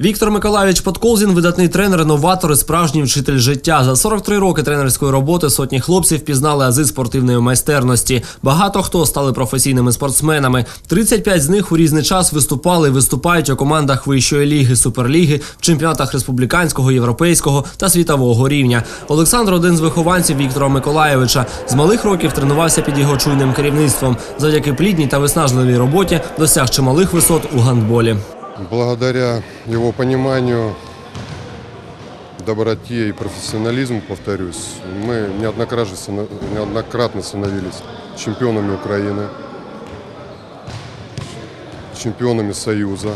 Віктор Миколаївич Подколзін – видатний тренер, новатор і справжній вчитель життя. За 43 роки тренерської роботи сотні хлопців пізнали ази спортивної майстерності. Багато хто стали професійними спортсменами. 35 з них у різний час виступали і виступають у командах вищої ліги, суперліги, в чемпіонатах республіканського, європейського та світового рівня. Олександр один з вихованців Віктора Миколаєвича. З малих років тренувався під його чуйним керівництвом. Завдяки плідній та виснажливій роботі досяг чималих висот у гандболі. Благодаря его пониманию, доброте и профессионализму, повторюсь, мы неоднократно, неоднократно становились чемпионами Украины, чемпионами Союза.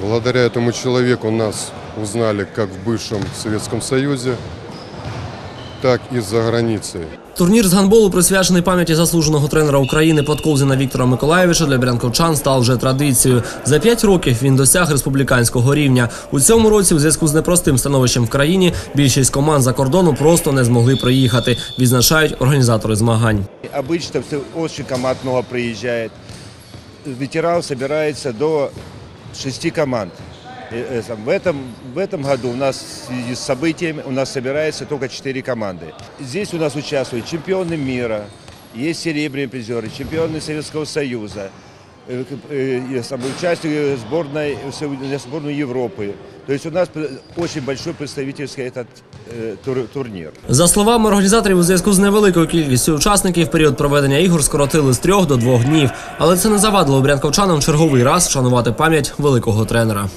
Благодаря этому человеку нас узнали как в бывшем Советском Союзе, так и за границей. Турнір з гандболу, присвячений пам'яті заслуженого тренера України Подколзіна Віктора Миколаєвича для брянковчан став вже традицією. За п'ять років він досяг республіканського рівня. У цьому році, в зв'язку з непростим становищем в країні, більшість команд за кордону просто не змогли приїхати, відзначають організатори змагань. Обычно все- очень команд много приезжает. Ветеран собирается до шести команд. Э, э, сам- В этом, в этом году у нас в связи с событиями у нас собирается только четыре команды. Здесь у нас участвуют чемпионы мира, есть серебряные призеры, чемпионы Советского Союза, э, к- э, и сам- участие сборной, в сборной Европы. То есть у нас э, очень большой представительский этот э, тур- турнир. За словами організаторів, у зв'язку з невеликою кількістю учасників період проведення ігор скоротили з трьох до двох днів. Але це не завадило брянковчанам черговий раз вшанувати пам'ять великого тренера.